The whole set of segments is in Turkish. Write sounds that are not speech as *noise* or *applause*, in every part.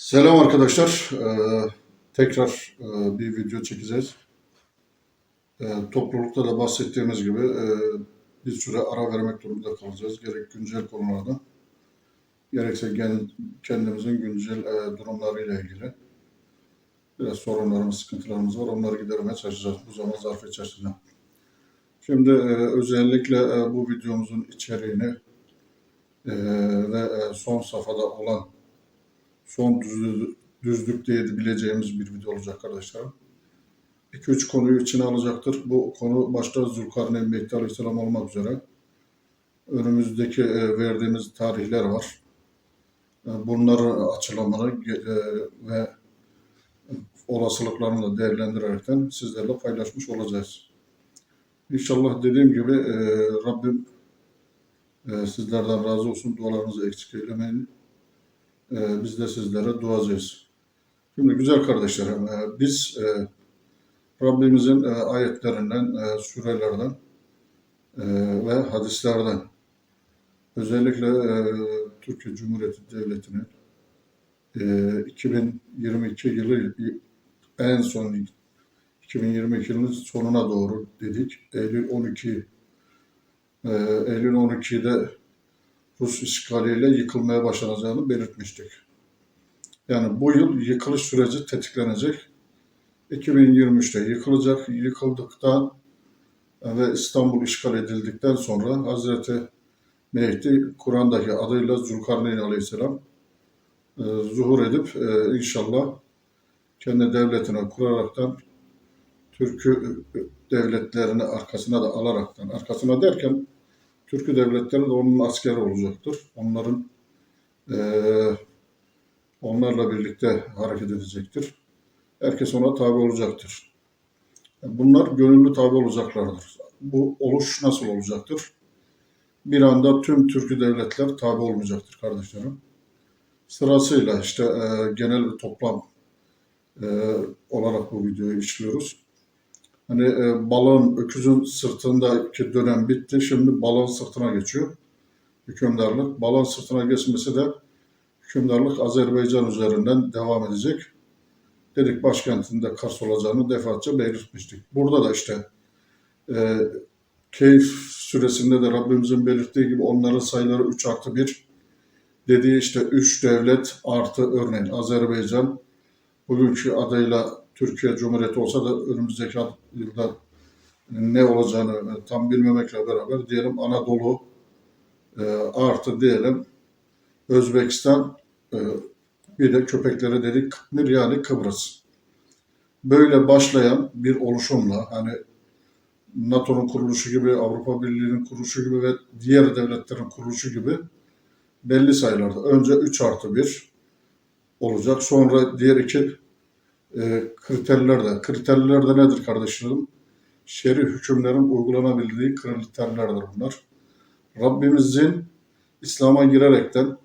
Selam arkadaşlar. Ee, tekrar e, bir video çekeceğiz. Ee, toplulukta da bahsettiğimiz gibi e, bir süre ara vermek durumunda kalacağız. Gerek güncel konularda, gerekse kendimizin güncel e, durumlarıyla ilgili. Biraz sorunlarımız, sıkıntılarımız var. Onları gidermeye çalışacağız bu zaman zarfı içerisinde. Şimdi e, özellikle e, bu videomuzun içeriğini e, ve e, son safhada olan son düzlük, düzlük diyebileceğimiz bir video olacak arkadaşlar. 2-3 konuyu içine alacaktır. Bu konu başta Zülkarneyn Mehdi Aleyhisselam olmak üzere önümüzdeki e, verdiğimiz tarihler var. E, Bunları açıklamaları e, ve olasılıklarını da değerlendirerekten sizlerle paylaşmış olacağız. İnşallah dediğim gibi Rabbim sizlerden razı olsun. Dualarınızı eksik eylemeyin. Ee, biz de sizlere duacağız. Şimdi güzel kardeşlerim, e, biz e, Rabbimizin e, ayetlerinden, e, sürelerden e, ve hadislerden özellikle e, Türkiye Cumhuriyeti Devleti'nin e, 2022 yılı en son 2022 yılının sonuna doğru dedik. Eylül 12 e, Eylül 12'de Rus işgaliyle yıkılmaya başlanacağını belirtmiştik. Yani bu yıl yıkılış süreci tetiklenecek. 2023'te yıkılacak. Yıkıldıktan ve İstanbul işgal edildikten sonra Hazreti Mehdi Kur'an'daki adıyla Zülkarneyn Aleyhisselam e, zuhur edip e, inşallah kendi devletine kuraraktan Türk'ü devletlerini arkasına da alaraktan, arkasına derken Türk'ü devletleri de onun askeri olacaktır. Onların eee, onlarla birlikte hareket edecektir. Herkes ona tabi olacaktır. Bunlar gönüllü tabi olacaklardır. Bu oluş nasıl olacaktır? Bir anda tüm Türk'ü devletler tabi olmayacaktır kardeşlerim. Sırasıyla işte eee, genel bir toplam eee, olarak bu videoyu işliyoruz. Hani e, balon öküzün sırtındaki dönem bitti. Şimdi balon sırtına geçiyor. Hükümdarlık. Balon sırtına geçmesi de hükümdarlık Azerbaycan üzerinden devam edecek. Dedik başkentinde Kars olacağını defaatçe belirtmiştik. Burada da işte e, keyif süresinde de Rabbimizin belirttiği gibi onların sayıları 3 artı 1 dediği işte 3 devlet artı örneğin Azerbaycan bugünkü adıyla Türkiye Cumhuriyeti olsa da önümüzdeki yılda ne olacağını tam bilmemekle beraber diyelim Anadolu e, artı diyelim Özbekistan e, bir de köpeklere dedik Kıpmir yani Kıbrıs. Böyle başlayan bir oluşumla hani NATO'nun kuruluşu gibi, Avrupa Birliği'nin kuruluşu gibi ve diğer devletlerin kuruluşu gibi belli sayılarda. Önce 3 artı 1 olacak. Sonra diğer iki e, kriterler de. Nedir kardeşlerim? Şer'i hükümlerin uygulanabildiği kriterlerdir bunlar. Rabbimizin İslam'a girerekten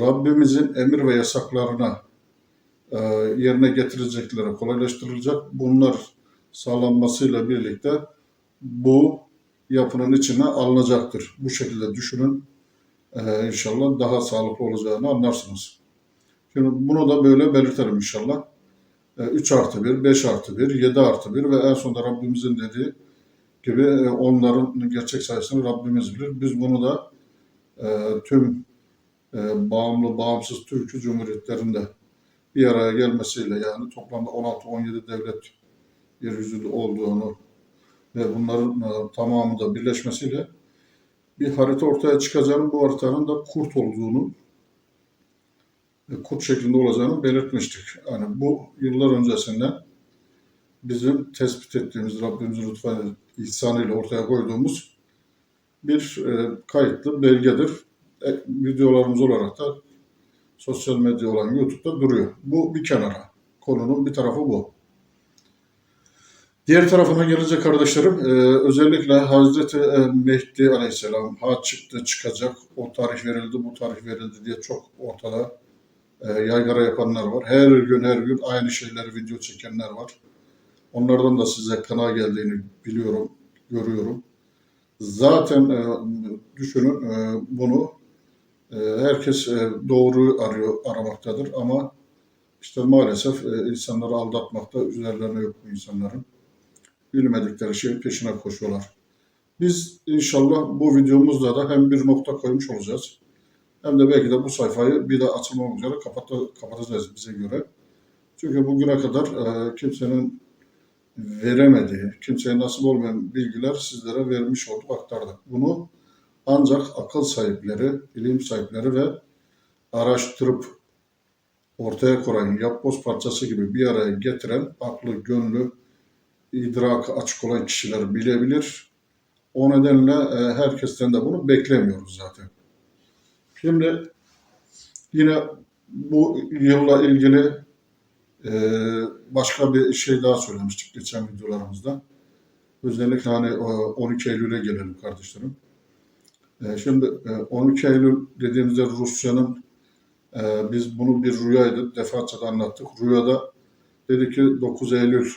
Rabbimizin emir ve yasaklarına e, yerine getirecekleri kolaylaştırılacak. Bunlar sağlanmasıyla birlikte bu yapının içine alınacaktır. Bu şekilde düşünün. E, inşallah daha sağlıklı olacağını anlarsınız. Bunu da böyle belirtelim inşallah. 3 artı 1, 5 artı 1, 7 artı 1 ve en sonunda Rabbimizin dediği gibi e, onların gerçek sayısını Rabbimiz bilir. Biz bunu da e, tüm e, bağımlı, bağımsız Türkiye Cumhuriyetlerinde bir araya gelmesiyle yani toplamda 16-17 devlet yeryüzünde olduğunu ve bunların e, tamamı da birleşmesiyle bir harita ortaya çıkacağını, bu haritanın da kurt olduğunu kod şeklinde olacağını belirtmiştik. Yani bu yıllar öncesinden bizim tespit ettiğimiz Rabbimizin lütfen ihsanıyla ortaya koyduğumuz bir e, kayıtlı belgedir. E, videolarımız olarak da sosyal medya olan YouTube'da duruyor. Bu bir kenara. Konunun bir tarafı bu. Diğer tarafına gelince kardeşlerim, e, özellikle Hazreti e, Mehdi Aleyhisselam ha çıktı çıkacak, o tarih verildi, bu tarih verildi diye çok ortada e, yaygara yapanlar var. Her gün her gün aynı şeyleri video çekenler var. Onlardan da size kına geldiğini biliyorum, görüyorum. Zaten e, düşünün e, bunu e, herkes e, doğruyu arıyor, aramaktadır ama işte maalesef e, insanları aldatmakta üzerlerine yok bu insanların. Bilmedikleri şeyin peşine koşuyorlar. Biz inşallah bu videomuzda da hem bir nokta koymuş olacağız hem de belki de bu sayfayı bir daha açılmamak üzere kapata- kapatacağız bize göre. Çünkü bugüne kadar e, kimsenin veremediği, kimseye nasip olmayan bilgiler sizlere vermiş olduk, aktardık. Bunu ancak akıl sahipleri, ilim sahipleri ve araştırıp ortaya koyan yapboz parçası gibi bir araya getiren aklı, gönlü, idrakı açık olan kişiler bilebilir. O nedenle e, herkesten de bunu beklemiyoruz zaten. Şimdi yine bu yılla ilgili e, başka bir şey daha söylemiştik geçen videolarımızda. Özellikle hani e, 12 Eylül'e gelelim kardeşlerim. E, Şimdi e, 12 Eylül dediğimizde Rusya'nın e, biz bunu bir rüyaydı. Defaatçe de anlattık. Rüyada dedi ki 9 Eylül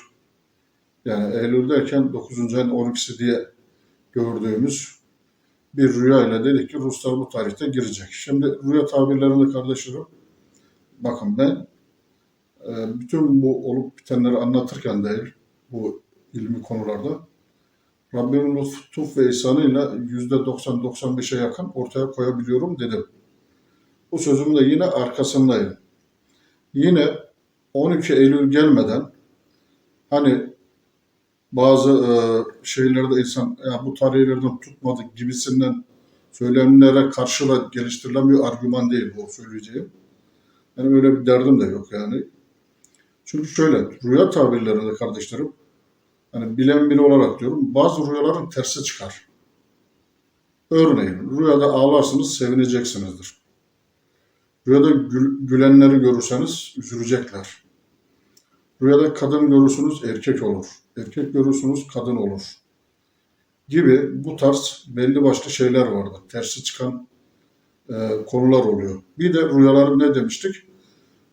yani Eylül derken 9. ayın 12'si diye gördüğümüz bir rüyayla dedi ki Ruslar bu tarihte girecek. Şimdi rüya tabirlerinde kardeşlerim bakın ben e, bütün bu olup bitenleri anlatırken değil bu ilmi konularda Rabbimin lütuf ve ihsanıyla %90-95'e yakın ortaya koyabiliyorum dedim. Bu sözümün de yine arkasındayım. Yine 12 Eylül gelmeden hani bazı e, şeylerde insan ya bu tarihlerden tutmadık gibisinden söylemlere karşı da geliştirilemiyor argüman değil bu söyleyeceğim. Yani öyle bir derdim de yok yani. Çünkü şöyle rüya tabirlerinde kardeşlerim hani bilen biri olarak diyorum bazı rüyaların tersi çıkar. Örneğin rüyada ağlarsınız sevineceksinizdir. Rüyada gül- gülenleri görürseniz üzülecekler. Rüyada kadın görürsünüz erkek olur. Erkek görürsünüz kadın olur. Gibi bu tarz belli başlı şeyler vardır. Tersi çıkan e, konular oluyor. Bir de rüyaları ne demiştik?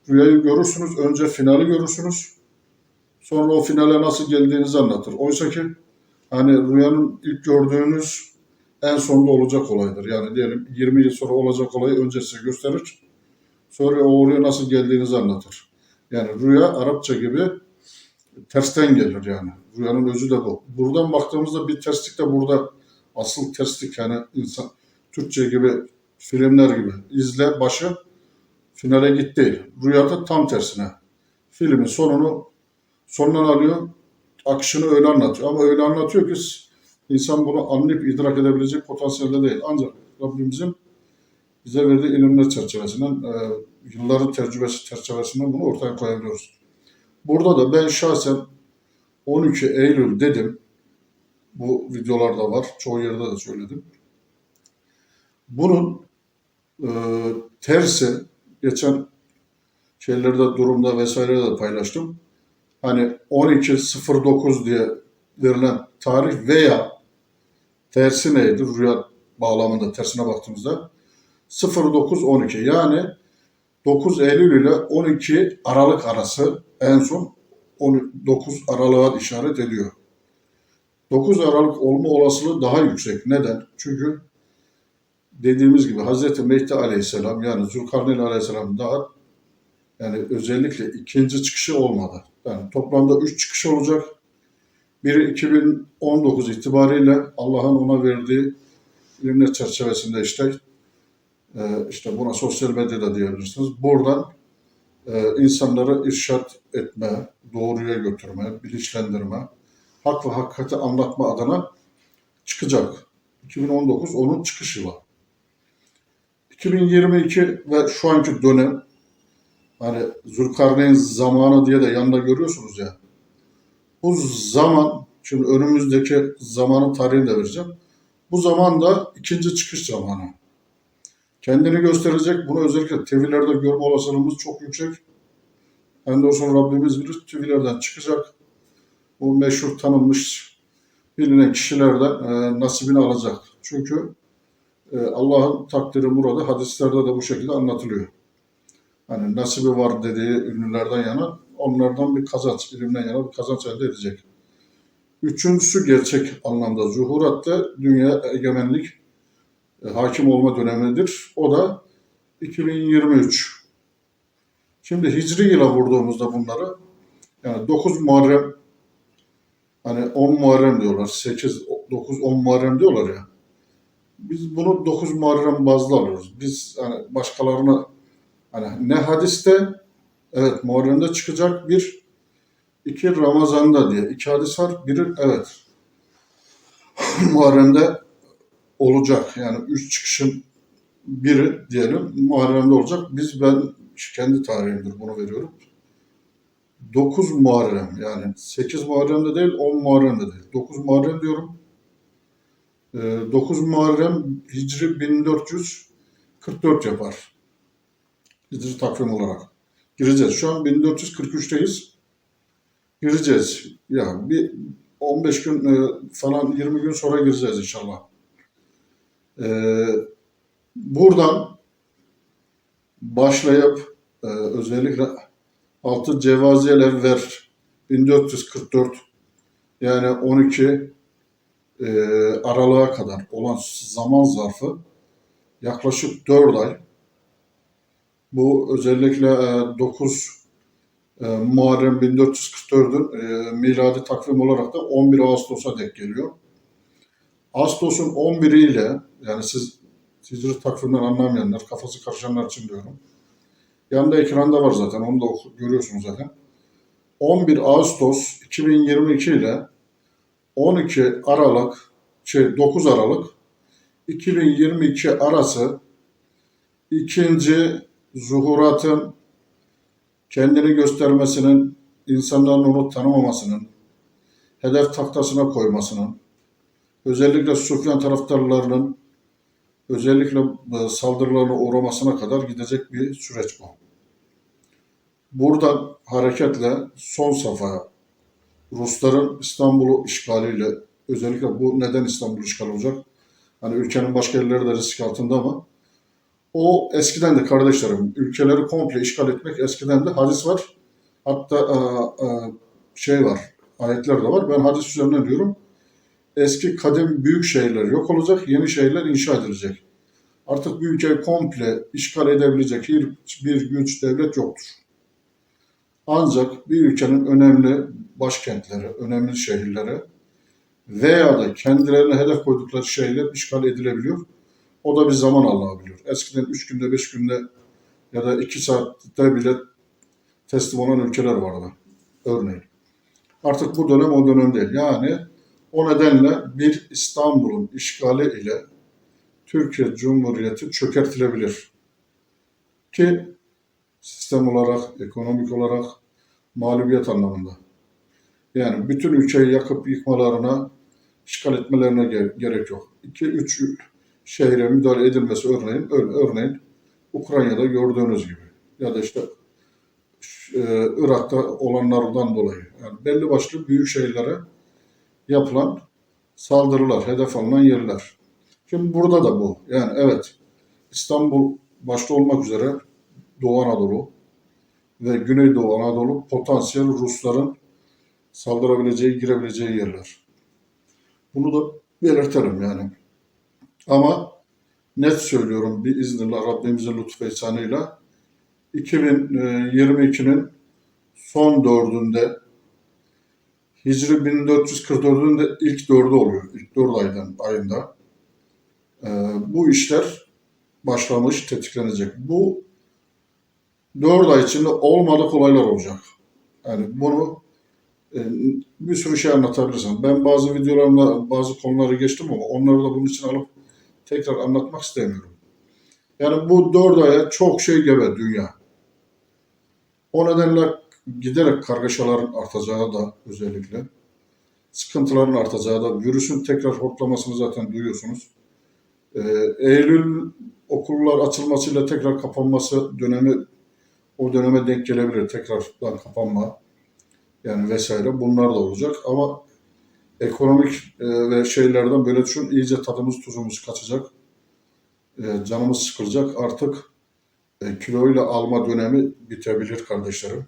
Rüyayı görürsünüz, önce finali görürsünüz. Sonra o finale nasıl geldiğinizi anlatır. Oysa ki hani rüyanın ilk gördüğünüz en sonda olacak olaydır. Yani diyelim 20 yıl sonra olacak olayı önce size gösterir. Sonra o oraya nasıl geldiğinizi anlatır. Yani rüya Arapça gibi tersten gelir yani. Rüyanın özü de bu. Buradan baktığımızda bir terslik de burada asıl terslik yani insan Türkçe gibi filmler gibi izle başı finale git değil. Rüyada tam tersine. Filmin sonunu sondan alıyor, akışını öyle anlatıyor. Ama öyle anlatıyor ki insan bunu anlayıp idrak edebilecek potansiyelde değil. Ancak Rabbimizin bize verdiği ilimler çerçevesinden, e, yılların tecrübesi çerçevesinden bunu ortaya koyabiliyoruz. Burada da ben şahsen 12 Eylül dedim. Bu videolarda var. Çoğu yerde de söyledim. Bunun e, tersi geçen şeylerde durumda vesaire de paylaştım. Hani 12.09 diye verilen tarih veya tersi neydi? Rüya bağlamında tersine baktığımızda 09-12 yani 9 Eylül ile 12 Aralık arası en son 9 Aralık'a işaret ediyor. 9 Aralık olma olasılığı daha yüksek. Neden? Çünkü dediğimiz gibi Hz. Mehdi Aleyhisselam yani Zülkarneyn Aleyhisselam daha yani özellikle ikinci çıkışı olmadı. Yani toplamda 3 çıkış olacak. Biri 2019 itibariyle Allah'ın ona verdiği ilimler çerçevesinde işte e, işte buna sosyal medyada diyebilirsiniz. Buradan e, insanları irşat etme, doğruya götürme, bilinçlendirme, hak ve hakikati anlatma adına çıkacak. 2019 onun çıkış yılı. 2022 ve şu anki dönem hani Zülkarneyn zamanı diye de yanında görüyorsunuz ya. Bu zaman, şimdi önümüzdeki zamanın tarihini de vereceğim. Bu zaman da ikinci çıkış zamanı. Kendini gösterecek. Bunu özellikle TV'lerde görme olasılığımız çok yüksek. Hem de o sonra Rabbimiz bilir TV'lerden çıkacak. Bu meşhur tanınmış bilinen kişilerden e, nasibini alacak. Çünkü e, Allah'ın takdiri muradı hadislerde de bu şekilde anlatılıyor. Hani nasibi var dediği ünlülerden yana onlardan bir kazanç, ilimden yana bir kazanç elde edecek. Üçüncüsü gerçek anlamda zuhuratte dünya egemenlik hakim olma dönemidir. O da 2023. Şimdi Hicri yıla vurduğumuzda bunları yani 9 Muharrem hani 10 Muharrem diyorlar. 8, 9, 10 Muharrem diyorlar ya. Biz bunu 9 Muharrem bazlı alıyoruz. Biz hani başkalarına hani ne hadiste evet Muharrem'de çıkacak bir iki Ramazan'da diye iki hadis var. Biri evet *clears throat* Muharrem'de olacak. Yani üç çıkışın biri diyelim Muharrem'de olacak. Biz ben kendi tarihimdir bunu veriyorum. 9 Muharrem yani 8 Muharrem'de değil 10 Muharrem'de değil. 9 Muharrem diyorum. Ee, 9 Muharrem Hicri 1444 yapar. Hicri takvim olarak. Gireceğiz. Şu an 1443'teyiz. Gireceğiz. Ya bir 15 gün e, falan 20 gün sonra gireceğiz inşallah. Ee, buradan başlayıp e, özellikle altı Cevaziyel Evver 1444 yani 12 e, Aralık'a kadar olan zaman zarfı yaklaşık 4 ay. Bu özellikle e, 9 e, Muharrem 1444'ün e, miladi takvim olarak da 11 Ağustos'a denk geliyor. Ağustos'un 11'i ile yani siz hicri takvimden anlamayanlar, kafası karışanlar için diyorum. Yanında ekranda var zaten, onu da görüyorsunuz zaten. 11 Ağustos 2022 ile 12 Aralık, şey 9 Aralık 2022 arası ikinci zuhuratın kendini göstermesinin, insanların onu tanımamasının, hedef taktasına koymasının, özellikle Sufyan taraftarlarının özellikle e, saldırılarına uğramasına kadar gidecek bir süreç bu. Buradan hareketle son safhaya Rusların İstanbul'u işgaliyle özellikle bu neden İstanbul işgal olacak? Hani ülkenin başka yerleri de risk altında ama o eskiden de kardeşlerim ülkeleri komple işgal etmek eskiden de hadis var. Hatta e, e, şey var ayetler de var. Ben hadis üzerinden diyorum. Eski kadim büyük şehirler yok olacak, yeni şehirler inşa edilecek. Artık bir ülkeyi komple işgal edebilecek hiçbir güç devlet yoktur. Ancak bir ülkenin önemli başkentleri, önemli şehirleri veya da kendilerine hedef koydukları şehirler işgal edilebiliyor. O da bir zaman alabiliyor. Eskiden 3 günde, 5 günde ya da 2 saatte bile teslim olan ülkeler vardı. Örneğin. Artık bu dönem o dönem değil. Yani o nedenle bir İstanbul'un işgali ile Türkiye Cumhuriyeti çökertilebilir. Ki sistem olarak, ekonomik olarak, mağlubiyet anlamında. Yani bütün ülkeyi yakıp yıkmalarına, işgal etmelerine ge- gerek yok. 2-3 şehre müdahale edilmesi örneğin, örneğin Ukrayna'da gördüğünüz gibi ya da işte e, Irak'ta olanlardan dolayı. Yani belli başlı büyük şehirlere yapılan saldırılar, hedef alınan yerler. Şimdi burada da bu. Yani evet İstanbul başta olmak üzere Doğu Anadolu ve Güneydoğu Anadolu potansiyel Rusların saldırabileceği, girebileceği yerler. Bunu da belirtelim yani. Ama net söylüyorum bir iznillah Rabbimizin lütfu ihsanıyla 2022'nin son dördünde Hicri 1444'ün de ilk dördü oluyor. İlk dört aydan, ayında. Ee, bu işler başlamış, tetiklenecek. Bu dört ay içinde olmadık olaylar olacak. Yani bunu e, bir sürü şey anlatabilirsin. Ben bazı videolarımda bazı konuları geçtim ama onları da bunun için alıp tekrar anlatmak istemiyorum. Yani bu dört aya çok şey gebe dünya. O nedenle giderek kargaşaların artacağı da özellikle sıkıntıların artacağı da virüsün tekrar hortlamasını zaten duyuyorsunuz. Ee, Eylül okullar açılmasıyla tekrar kapanması dönemi o döneme denk gelebilir. Tekrardan kapanma yani vesaire bunlar da olacak ama ekonomik e, ve şeylerden böyle düşün iyice tadımız tuzumuz kaçacak. E, canımız sıkılacak. Artık e, kiloyla alma dönemi bitebilir kardeşlerim.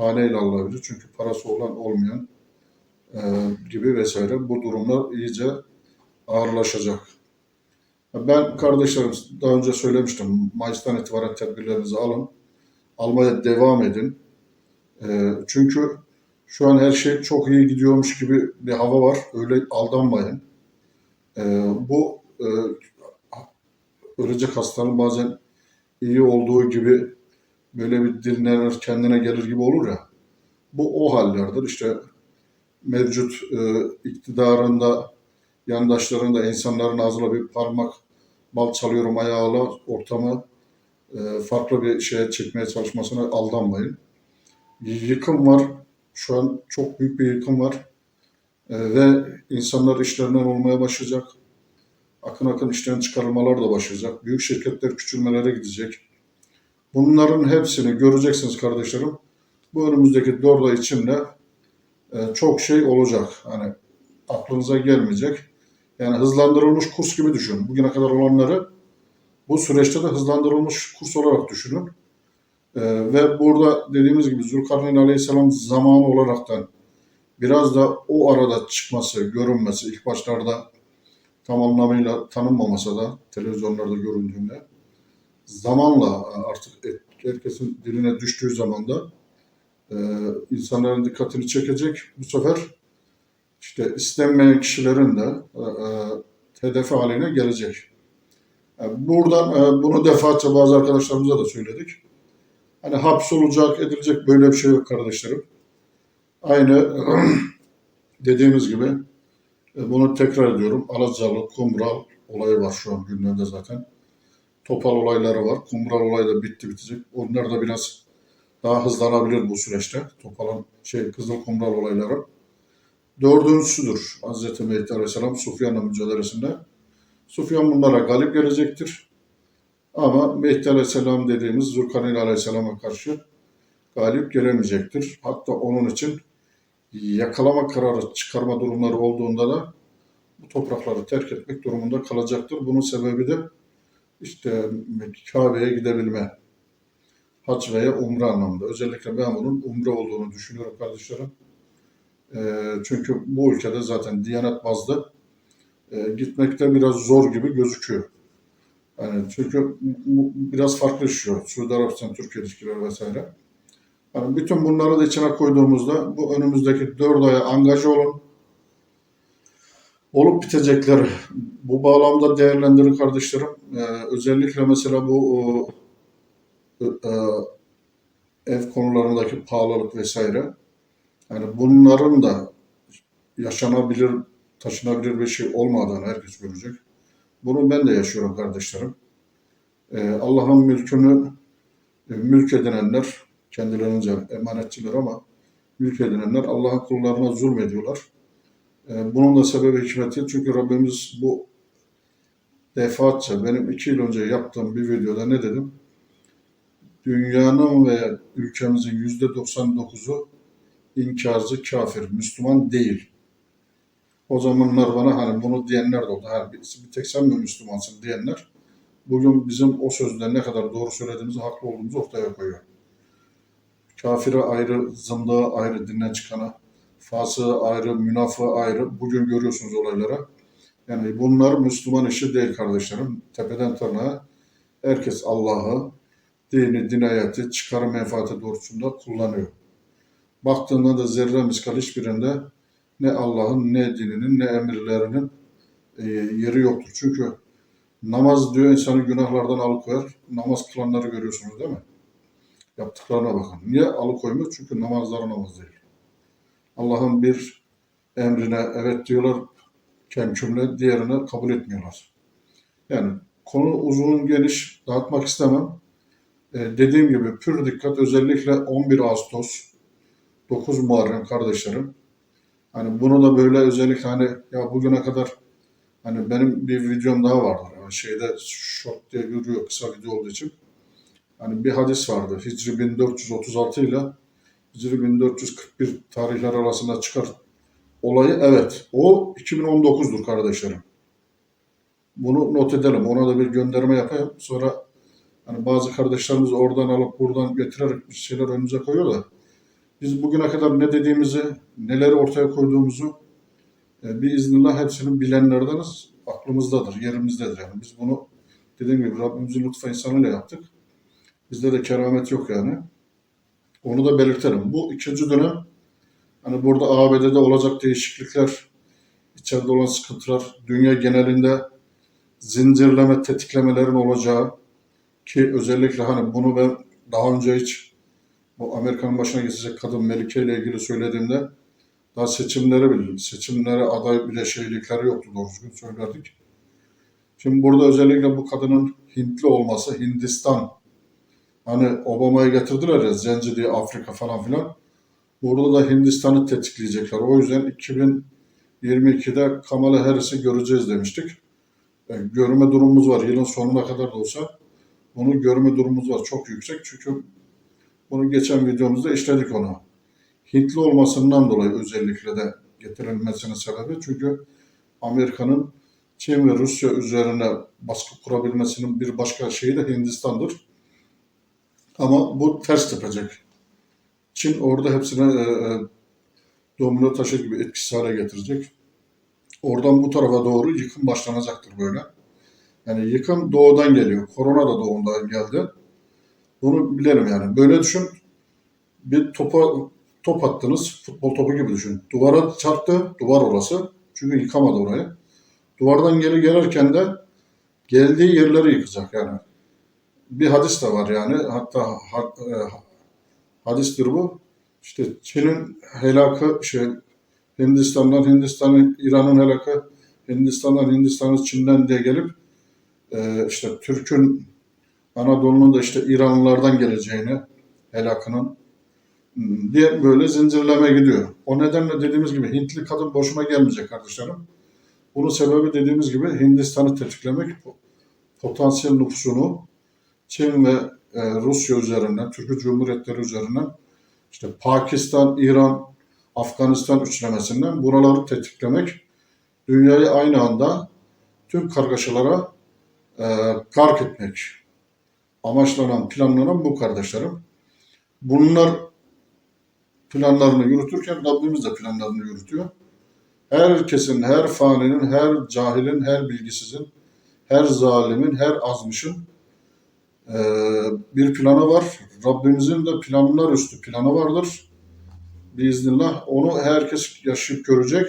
Taneyle alınabilir. Çünkü parası olan olmayan e, gibi vesaire bu durumlar iyice ağırlaşacak. Ben kardeşlerim daha önce söylemiştim. Mayıs'tan itibaren tedbirlerinizi alın. Almaya devam edin. Ee, çünkü şu an her şey çok iyi gidiyormuş gibi bir hava var. Öyle aldanmayın. Ee, bu e, ölecek hastanın bazen iyi olduğu gibi böyle bir dinlenir, kendine gelir gibi olur ya. Bu o hallerdir. İşte mevcut e, iktidarında, yandaşlarında insanların ağzına bir parmak bal çalıyorum ayağıyla ortamı e, farklı bir şeye çekmeye çalışmasına aldanmayın. Yıkım var. Şu an çok büyük bir yıkım var. E, ve insanlar işlerinden olmaya başlayacak. Akın akın işten çıkarılmalar da başlayacak. Büyük şirketler küçülmelere gidecek. Bunların hepsini göreceksiniz kardeşlerim. Bu önümüzdeki dört ay içinde e, çok şey olacak. Hani aklınıza gelmeyecek. Yani hızlandırılmış kurs gibi düşünün. Bugüne kadar olanları bu süreçte de hızlandırılmış kurs olarak düşünün. E, ve burada dediğimiz gibi Zülkarneyn Aleyhisselam zamanı olaraktan biraz da o arada çıkması, görünmesi ilk başlarda tam anlamıyla tanınmamasa da televizyonlarda göründüğünde zamanla artık herkesin diline düştüğü zaman da e, insanların dikkatini çekecek. Bu sefer işte istenmeyen kişilerin de e, e, haline gelecek. Yani buradan e, bunu defaatçe bazı arkadaşlarımıza da söyledik. Hani hapsolacak, edilecek böyle bir şey yok kardeşlerim. Aynı *clears throat* dediğimiz gibi e, bunu tekrar ediyorum. Alacalı, Kumral olayı var şu an gündemde zaten. Topal olayları var. Kumral olayı da bitti bitecek. Onlar da biraz daha hızlanabilir bu süreçte. Topal'ın şey Kızıl Kumral olayları. Dördüncüsüdür Hz. Mehdi Aleyhisselam Sufyan'la mücadelesinde. Sufyan bunlara galip gelecektir. Ama Mehdi Aleyhisselam dediğimiz Zülkarneyn Aleyhisselam'a karşı galip gelemeyecektir. Hatta onun için yakalama kararı çıkarma durumları olduğunda da bu toprakları terk etmek durumunda kalacaktır. Bunun sebebi de işte Kabe'ye gidebilme. Hac veya umre anlamında. Özellikle ben bunun umre olduğunu düşünüyorum kardeşlerim. E, çünkü bu ülkede zaten Diyanet bazlı e, gitmekte biraz zor gibi gözüküyor. Yani çünkü biraz farklı işiyor. Suudi Arabistan, Türkiye ilişkileri vesaire. Yani bütün bunları da içine koyduğumuzda bu önümüzdeki dört aya angaja olun. Olup bitecekleri bu bağlamda değerlendirin kardeşlerim. Ee, özellikle mesela bu e, e, ev konularındaki pahalılık vesaire. Yani bunların da yaşanabilir, taşınabilir bir şey olmadığını herkes görecek. Bunu ben de yaşıyorum kardeşlerim. Ee, Allah'ın mülkünü e, mülk edinenler, kendilerince emanetçiler ama mülk edinenler Allah'ın kullarına zulmediyorlar. Ee, bunun da sebebi hikmeti çünkü Rabbimiz bu defaatçe benim iki yıl önce yaptığım bir videoda ne dedim? Dünyanın ve ülkemizin yüzde 99'u inkarcı, kafir, Müslüman değil. O zamanlar bana hani bunu diyenler de oldu. Bir, bir tek sen mi Müslümansın diyenler. Bugün bizim o sözde ne kadar doğru söylediğimizi, haklı olduğumuzu ortaya koyuyor. Kafire ayrı, zındığa ayrı, dinden çıkana, fasığı ayrı, münafığı ayrı. Bugün görüyorsunuz olaylara. Yani bunlar Müslüman işi değil kardeşlerim. Tepeden tırnağa herkes Allah'ı, dini, dinayeti, çıkarı menfaati doğrultusunda kullanıyor. Baktığında da zerre miskal hiçbirinde ne Allah'ın, ne dininin, ne emirlerinin e, yeri yoktur. Çünkü namaz diyor insanı günahlardan alıkoyar. Namaz kılanları görüyorsunuz değil mi? Yaptıklarına bakın. Niye alıkoymuyor? Çünkü namazları namaz değil. Allah'ın bir emrine evet diyorlar kem cümle, diğerine kabul etmiyorlar. Yani konu uzun geniş dağıtmak istemem. Ee, dediğim gibi pür dikkat özellikle 11 Ağustos 9 Muharrem kardeşlerim. Hani bunu da böyle özellikle hani ya bugüne kadar hani benim bir videom daha vardır. Yani şeyde short diye yürüyor kısa video olduğu için. Hani bir hadis vardı. Hicri 1436 ile 1441 tarihler arasında çıkar olayı evet. O 2019'dur kardeşlerim. Bunu not edelim. Ona da bir gönderme yapayım. Sonra hani bazı kardeşlerimiz oradan alıp buradan getirerek bir şeyler önümüze koyuyor da biz bugüne kadar ne dediğimizi, neleri ortaya koyduğumuzu e, bir iznillah hepsini bilenlerdeniz. aklımızdadır, yerimizdedir yani. Biz bunu dediğim gibi Rabbimizin lütfu insanıyla yaptık. Bizde de keramet yok yani. Onu da belirtelim. Bu ikinci dönem hani burada ABD'de olacak değişiklikler, içeride olan sıkıntılar, dünya genelinde zincirleme tetiklemelerin olacağı ki özellikle hani bunu ben daha önce hiç bu Amerika'nın başına geçecek kadın Melike ile ilgili söylediğimde daha seçimlere bile, seçimlere aday bile şeylikleri yoktu doğru düzgün söylerdik. Şimdi burada özellikle bu kadının Hintli olması, Hindistan, hani Obama'yı getirdiler ya, Zenci diye Afrika falan filan. Burada da Hindistan'ı tetikleyecekler. O yüzden 2022'de Kamala Harris'i göreceğiz demiştik. E, görme durumumuz var. Yılın sonuna kadar da olsa bunu görme durumumuz var. Çok yüksek. Çünkü bunu geçen videomuzda işledik onu. Hintli olmasından dolayı özellikle de getirilmesinin sebebi. Çünkü Amerika'nın Çin ve Rusya üzerine baskı kurabilmesinin bir başka şeyi de Hindistan'dır. Ama bu ters tepecek. Çin orada hepsine e, e, domino taşı gibi etkisiz hale getirecek. Oradan bu tarafa doğru yıkım başlanacaktır böyle. Yani yıkım doğudan geliyor. Korona da doğudan geldi. Bunu bilelim yani. Böyle düşün. Bir topa top attınız. Futbol topu gibi düşün. Duvara çarptı. Duvar orası. Çünkü yıkamadı orayı. Duvardan geri gelirken de geldiği yerleri yıkacak yani. Bir hadis de var yani. Hatta ha- e, hadistir bu. İşte Çin'in helakı şey Hindistan'dan Hindistan'ın İran'ın helakı Hindistan'dan Hindistan'ın Çin'den diye gelip e, işte Türk'ün Anadolu'nun da işte İranlılardan geleceğini helakının hmm, diye böyle zincirleme gidiyor. O nedenle dediğimiz gibi Hintli kadın boşuna gelmeyecek kardeşlerim. Bunun sebebi dediğimiz gibi Hindistan'ı tetiklemek, potansiyel nüfusunu Çin ve e, Rusya üzerinden, Türkiye Cumhuriyetleri üzerinden işte Pakistan, İran, Afganistan üçlemesinden buraları tetiklemek, dünyayı aynı anda tüm kargaşalara e, gark etmek amaçlanan, planlanan bu kardeşlerim. Bunlar planlarını yürütürken Rabbimiz de planlarını yürütüyor. Herkesin, her faninin, her cahilin, her bilgisizin, her zalimin, her azmışın bir planı var. Rabbimizin de planlar üstü planı vardır. Biiznillah onu herkes yaşayıp görecek.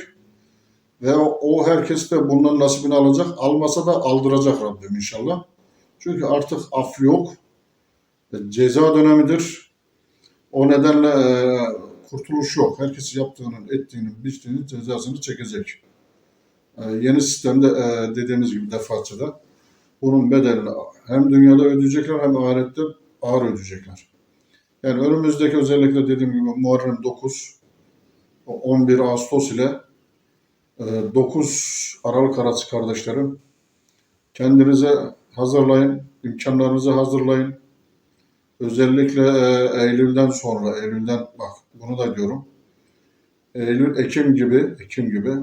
Ve o, herkes de bundan nasibini alacak. Almasa da aldıracak Rabbim inşallah. Çünkü artık af yok. Ceza dönemidir. O nedenle e, kurtuluş yok. Herkes yaptığının, ettiğinin, biçtiğinin cezasını çekecek. E, yeni sistemde e, dediğimiz gibi defaatçe da bunun bedelini hem dünyada ödeyecekler hem ahirette ağır ödeyecekler. Yani önümüzdeki özellikle dediğim gibi Muharrem 9, 11 Ağustos ile e, 9 Aralık arası kardeşlerim kendinize hazırlayın, imkanlarınızı hazırlayın. Özellikle e, Eylül'den sonra, Eylül'den bak bunu da diyorum. Eylül, Ekim gibi, Ekim gibi,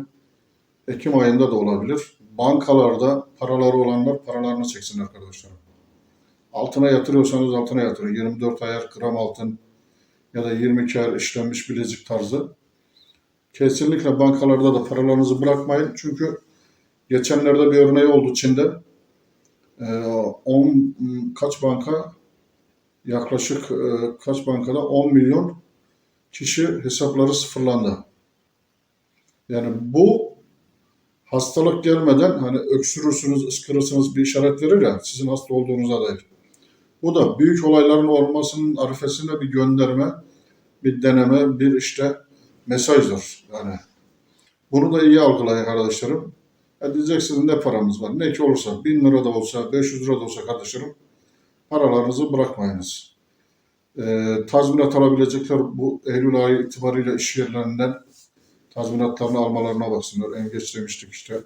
Ekim ayında da olabilir. Bankalarda paraları olanlar paralarını çeksin arkadaşlar. Altına yatırıyorsanız altına yatırın. 24 ayar gram altın ya da 22 ayar işlenmiş bilezik tarzı. Kesinlikle bankalarda da paralarınızı bırakmayın. Çünkü geçenlerde bir örneği oldu Çin'de. Ee, 10 kaç banka yaklaşık e, kaç bankada 10 milyon kişi hesapları sıfırlandı. Yani bu hastalık gelmeden hani öksürürsünüz, ıskırırsınız bir işaret verir ya sizin hasta olduğunuza dair. Bu da büyük olayların olmasının arifesinde bir gönderme, bir deneme, bir işte mesajdır. Yani bunu da iyi algılayın arkadaşlarım. Ya diyeceksiniz ne paramız var? Ne ki olursa, bin lira da olsa, 500 lira da olsa kardeşlerim paralarınızı bırakmayınız. Ee, tazminat alabilecekler bu Eylül ayı itibariyle iş yerlerinden tazminatlarını almalarına baksınlar. En geç demiştik işte.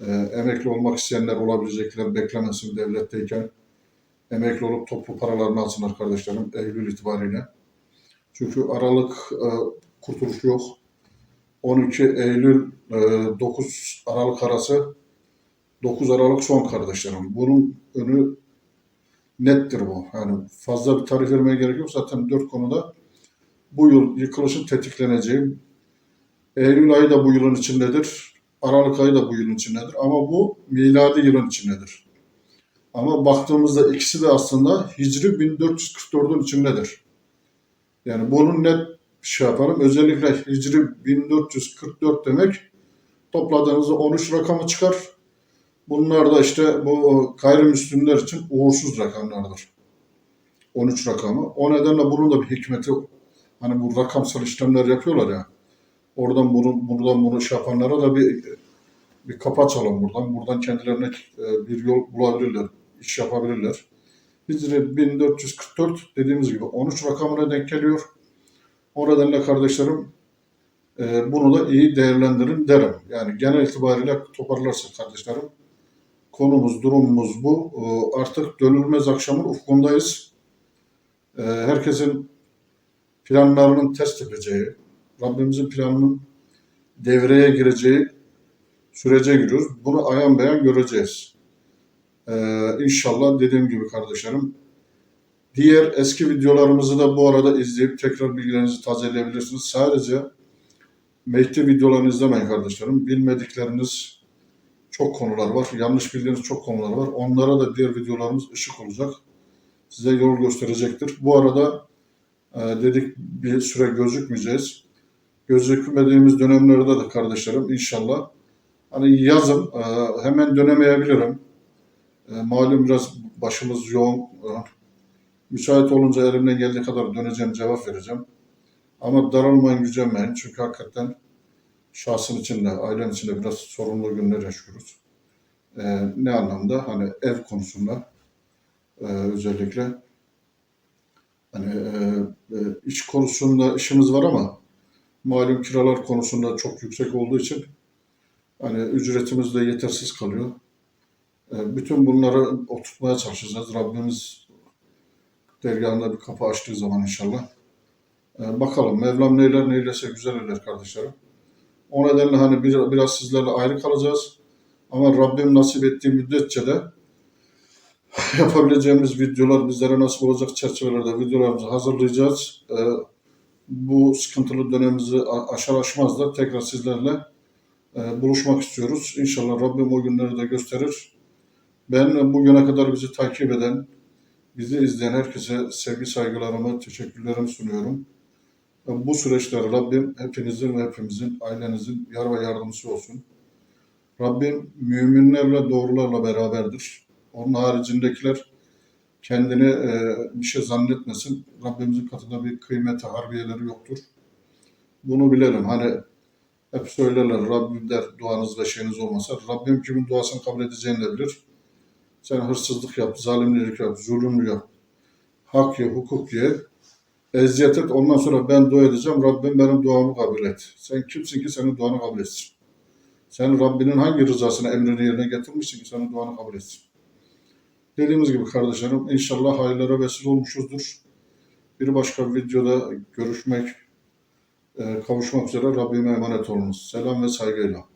Ee, emekli olmak isteyenler olabilecekler beklemesin devletteyken. Emekli olup toplu paralarını alsınlar kardeşlerim Eylül itibariyle. Çünkü Aralık e, kurtuluş yok. 12 Eylül e, 9 Aralık arası 9 Aralık son kardeşlerim. Bunun önü nettir bu. Yani fazla bir tarih vermeye gerek yok. Zaten dört konuda bu yıl yıkılışın tetikleneceği, Eylül ayı da bu yılın içindedir. Aralık ayı da bu yılın içindedir. Ama bu miladi yılın içindedir. Ama baktığımızda ikisi de aslında Hicri 1444'ün içindedir. Yani bunu net şey yapalım. Özellikle Hicri 1444 demek topladığınızda 13 rakamı çıkar. Bunlar da işte bu gayrimüslimler için uğursuz rakamlardır. 13 rakamı. O nedenle bunun da bir hikmeti hani bu rakamsal işlemler yapıyorlar ya. Oradan bunu, buradan bunu şey yapanlara da bir bir kapı açalım buradan. Buradan kendilerine e, bir yol bulabilirler. iş yapabilirler. Hicri 1444 dediğimiz gibi 13 rakamına denk geliyor. O nedenle kardeşlerim e, bunu da iyi değerlendirin derim. Yani genel itibariyle toparlarsak kardeşlerim konumuz, durumumuz bu. E, Artık dönülmez akşamın ufkundayız. Herkesin planlarının test edeceği, Rabbimizin planının devreye gireceği sürece giriyoruz. Bunu ayan beyan göreceğiz. Ee, inşallah dediğim gibi kardeşlerim. Diğer eski videolarımızı da bu arada izleyip tekrar bilgilerinizi tazeleyebilirsiniz. Sadece Mehdi videolarını izlemeyin kardeşlerim. Bilmedikleriniz çok konular var. Yanlış bildiğiniz çok konular var. Onlara da diğer videolarımız ışık olacak. Size yol gösterecektir. Bu arada e, dedik bir süre gözükmeyeceğiz. Gözükmediğimiz dönemlerde de kardeşlerim inşallah Hani yazın e, hemen dönemeyebilirim. E, malum biraz başımız yoğun. E, müsait olunca elimden geldiği kadar döneceğim, cevap vereceğim. Ama daralmayın, gücenmeyin. Çünkü hakikaten şahsın içinde, ailen içinde biraz sorunlu günler yaşıyoruz. Ne anlamda? Hani ev konusunda özellikle hani e, iş konusunda işimiz var ama malum kiralar konusunda çok yüksek olduğu için Hani ücretimiz de yetersiz kalıyor. E, Bütün bunları oturtmaya çalışacağız. Rabbimiz dergahında bir kapı açtığı zaman inşallah. E, Bakalım Mevlam neyler neylese güzel eder kardeşlerim. O nedenle hani bir, biraz sizlerle ayrı kalacağız. Ama Rabbim nasip ettiği müddetçe de *laughs* yapabileceğimiz videolar bizlere nasip olacak çerçevelerde videolarımızı hazırlayacağız. E, Bu sıkıntılı dönemimizi aşar aşmaz da tekrar sizlerle e, buluşmak istiyoruz. İnşallah Rabbim o günleri de gösterir. Ben bugüne kadar bizi takip eden, bizi izleyen herkese sevgi saygılarımı, teşekkürlerimi sunuyorum. E, Bu süreçler Rabbim hepinizin ve hepimizin, ailenizin yar ve yardımcısı olsun. Rabbim müminlerle, doğrularla beraberdir. Onun haricindekiler kendini e, bir şey zannetmesin. Rabbimizin katında bir kıymeti, harbiyeleri yoktur. Bunu bilelim. Hani hep söylerler Rabbim der duanız ve şeyiniz olmasa. Rabbim kimin duasını kabul edeceğini de bilir. Sen hırsızlık yap, zalimlik yap, zulüm yap, hak ye, hukuk ye, eziyet et. Ondan sonra ben dua edeceğim. Rabbim benim duamı kabul et. Sen kimsin ki senin duanı kabul etsin? Sen Rabbinin hangi rızasını, emrini yerine getirmişsin ki senin duanı kabul etsin? Dediğimiz gibi kardeşlerim inşallah hayırlara vesile olmuşuzdur. Bir başka videoda görüşmek, e, kavuşmak üzere Rabbime emanet olunuz. Selam ve saygıyla.